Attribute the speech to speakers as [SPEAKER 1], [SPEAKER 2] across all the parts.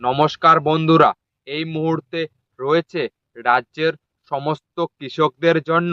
[SPEAKER 1] নমস্কার বন্ধুরা, এই মুহূর্তে রয়েছে রাজ্যের সমস্ত কৃষকদের জন্য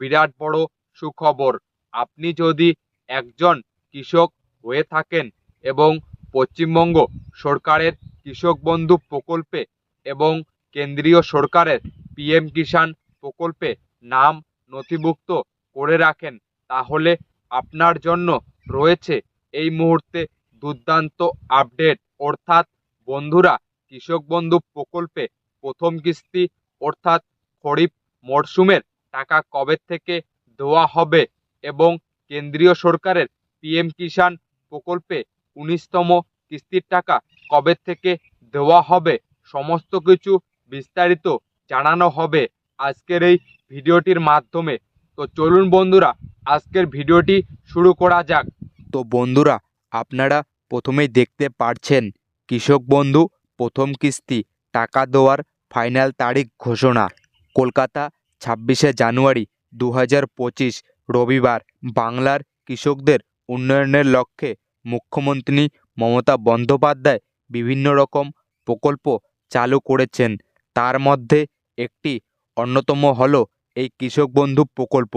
[SPEAKER 1] বিরাট বড় সুখবর। আপনি যদি একজন কৃষক হয়ে থাকেন এবং পশ্চিমবঙ্গ সরকারের কৃষক বন্ধু প্রকল্পে এবং কেন্দ্রীয় সরকারের পিএম কিষাণ প্রকল্পে নাম নথিভুক্ত করে রাখেন, তাহলে আপনার জন্য রয়েছে এই মুহূর্তে দুর্দান্ত আপডেট। অর্থাৎ বন্ধুরা, কৃষক বন্ধু প্রকল্পে প্রথম কিস্তি অর্থাৎ খরিফ মরশুমের টাকা কবে থেকে দেওয়া হবে এবং কেন্দ্রীয় সরকারের পিএম কিষাণ প্রকল্পে উনিশতম কিস্তির টাকা কবে থেকে দেওয়া হবে সমস্ত কিছু বিস্তারিত জানানো হবে আজকের এই ভিডিওটির মাধ্যমে। তো চলুন বন্ধুরা, আজকের ভিডিওটি শুরু করা যাক। তো বন্ধুরা, আপনারা প্রথমেই দেখতে পারছেন কৃষক বন্ধু, প্রথম কিস্তি, টাকা দেওয়ার ফাইনাল তারিখ ঘোষণা। কলকাতা, ছাব্বিশে জানুয়ারি দু হাজার পঁচিশ, রবিবার। বাংলার কৃষকদের উন্নয়নের লক্ষ্যে মুখ্যমন্ত্রী মমতা বন্দ্যোপাধ্যায় বিভিন্ন রকম প্রকল্প চালু করেছেন। তার মধ্যে একটি অন্যতম হল এই কৃষক বন্ধু প্রকল্প।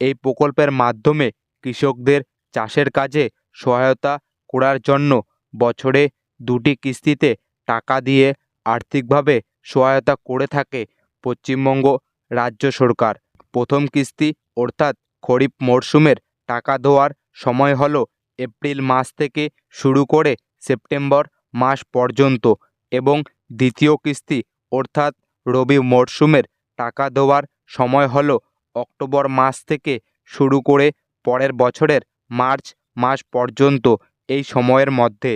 [SPEAKER 1] এই প্রকল্পের মাধ্যমে কৃষকদের চাষের কাজে সহায়তা করার জন্য বছরে দুটি কিস্তিতে টাকা দিয়ে আর্থিকভাবে সহায়তা করে থাকে পশ্চিমবঙ্গ রাজ্য সরকার। প্রথম কিস্তি অর্থাৎ খরিফ মরশুমের টাকা দেওয়ার সময় হলো এপ্রিল মাস থেকে শুরু করে সেপ্টেম্বর মাস পর্যন্ত এবং দ্বিতীয় কিস্তি অর্থাৎ রবি মরশুমের টাকা দেওয়ার সময় হলো অক্টোবর মাস থেকে শুরু করে পরের বছরের মার্চ মাস পর্যন্ত এই সময়ের মধ্যে।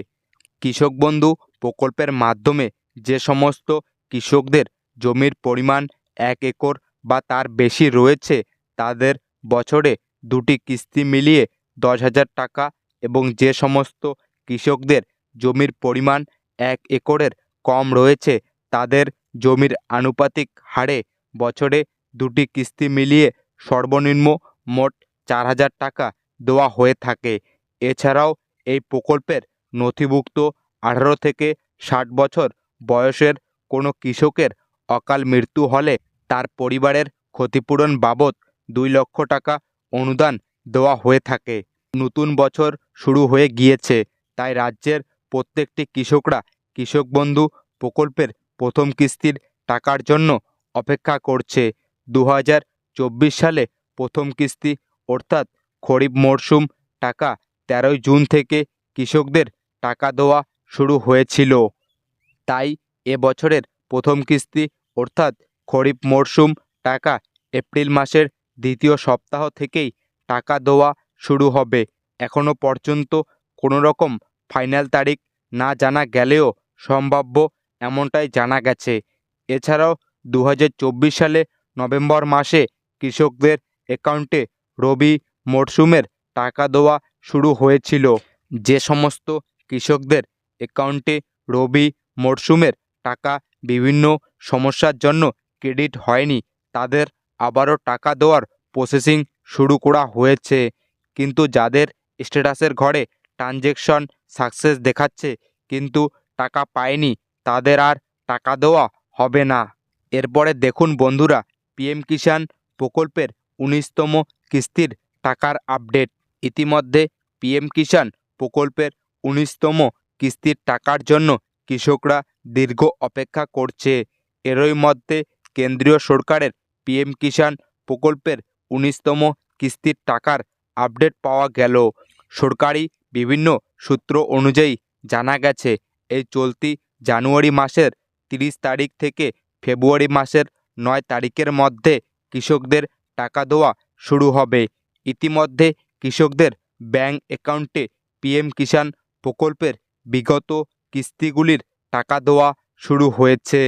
[SPEAKER 1] কৃষক বন্ধু প্রকল্পের মাধ্যমে যে সমস্ত কৃষকদের জমির পরিমাণ এক একর বা তার বেশি রয়েছে, তাদের বছরে দুটি কিস্তি মিলিয়ে দশ হাজার টাকা এবং যে সমস্ত কৃষকদের জমির পরিমাণ এক একরের কম রয়েছে, তাদের জমির আনুপাতিক হারে বছরে দুটি কিস্তি মিলিয়ে সর্বনিম্ন মোট চার হাজার টাকা দেওয়া হয়ে থাকে। এছাড়াও এই প্রকল্পের নথিভুক্ত আঠারো থেকে ষাট বছর বয়সের কোনো কৃষকের অকাল মৃত্যু হলে তার পরিবারের ক্ষতিপূরণ বাবদ দুই লক্ষ টাকা অনুদান দেওয়া হয়ে থাকে। নতুন বছর শুরু হয়ে গিয়েছে, তাই রাজ্যের প্রত্যেকটি কৃষকরা কৃষক বন্ধু প্রকল্পের প্রথম কিস্তির টাকার জন্য অপেক্ষা করছে। দু হাজার চব্বিশ সালে প্রথম কিস্তি অর্থাৎ খরিফ মরশুম টাকা তেরোই জুন থেকে কৃষকদের টাকা দেওয়া শুরু হয়েছিল। তাই এ বছরের প্রথম কিস্তি, অর্থাৎ খরিফ মরশুম টাকা এপ্রিল মাসের দ্বিতীয় সপ্তাহ থেকেই টাকা দেওয়া শুরু হবে। এখনও পর্যন্ত কোনো রকম ফাইনাল তারিখ না জানা গেলেও সম্ভাব্য এমনটাই জানা গেছে। এছাড়াও দু হাজার চব্বিশ সালে নভেম্বর মাসে কৃষকদের অ্যাকাউন্টে রবি মরশুমের টাকা দেওয়া শুরু হয়েছিল। যে সমস্ত কৃষকদের অ্যাকাউন্টে রবি মরশুমের টাকা বিভিন্ন সমস্যার জন্য ক্রেডিট হয়নি। তাদের আবারও টাকা দেওয়ার প্রসেসিং শুরু করা হয়েছে। কিন্তু যাদের স্ট্যাটাসের ঘরে ট্রানজেকশন সাকসেস দেখাচ্ছে, কিন্তু টাকা পায়নি, তাদের আর টাকা দেওয়া হবে না। এরপরে দেখুন বন্ধুরা পিএম কিষাণ প্রকল্পের উনিশতম কিস্তির টাকার আপডেট ইতিমধ্যে পিএম কিষাণ প্রকল্পের উনিশতম কিস্তির টাকার জন্য কৃষকরা দীর্ঘ অপেক্ষা করছে। এরই মধ্যে কেন্দ্রীয় সরকারের পিএম কিষাণ প্রকল্পের উনিশতম কিস্তির টাকার আপডেট পাওয়া গেল। সরকারি বিভিন্ন সূত্র অনুযায়ী জানা গেছে, এই চলতি জানুয়ারি মাসের তিরিশ তারিখ থেকে ফেব্রুয়ারি মাসের নয় তারিখের মধ্যে কৃষকদের টাকা দেওয়া শুরু হবে। ইতিমধ্যে কৃষকদের ব্যাঙ্ক অ্যাকাউন্টে পিএম কিষাণ প্রকল্পের বিগত কিস্তিগুলির টাকা দেওয়া শুরু হয়েছে।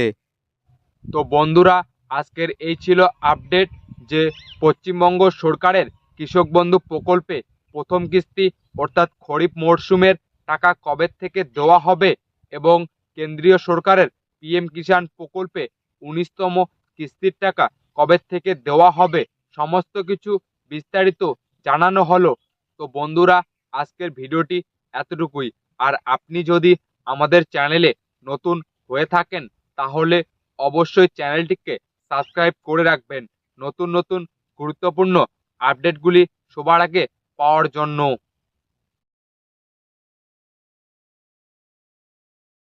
[SPEAKER 1] তো বন্ধুরা, আজকের এই ছিল আপডেট যে পশ্চিমবঙ্গ সরকারের কৃষক বন্ধু প্রকল্পে প্রথম কিস্তি, অর্থাৎ খরিফ মরশুমের টাকা কবে থেকে দেওয়া হবে এবং কেন্দ্রীয় সরকারের পিএম কিষাণ প্রকল্পে উনিশতম কিস্তির টাকা কবে থেকে দেওয়া হবে, সমস্ত কিছু বিস্তারিত জানানো হলো। তো বন্ধুরা, আজকের ভিডিওটি এতটুকুই। আর আপনি যদি আমাদের চ্যানেলে নতুন হয়ে থাকেন, তাহলে অবশ্যই চ্যানেলটিকে সাবস্ক্রাইব করে রাখবেন। নতুন নতুন, গুরুত্বপূর্ণ আপডেটগুলি সবার আগে পাওয়ার জন্য।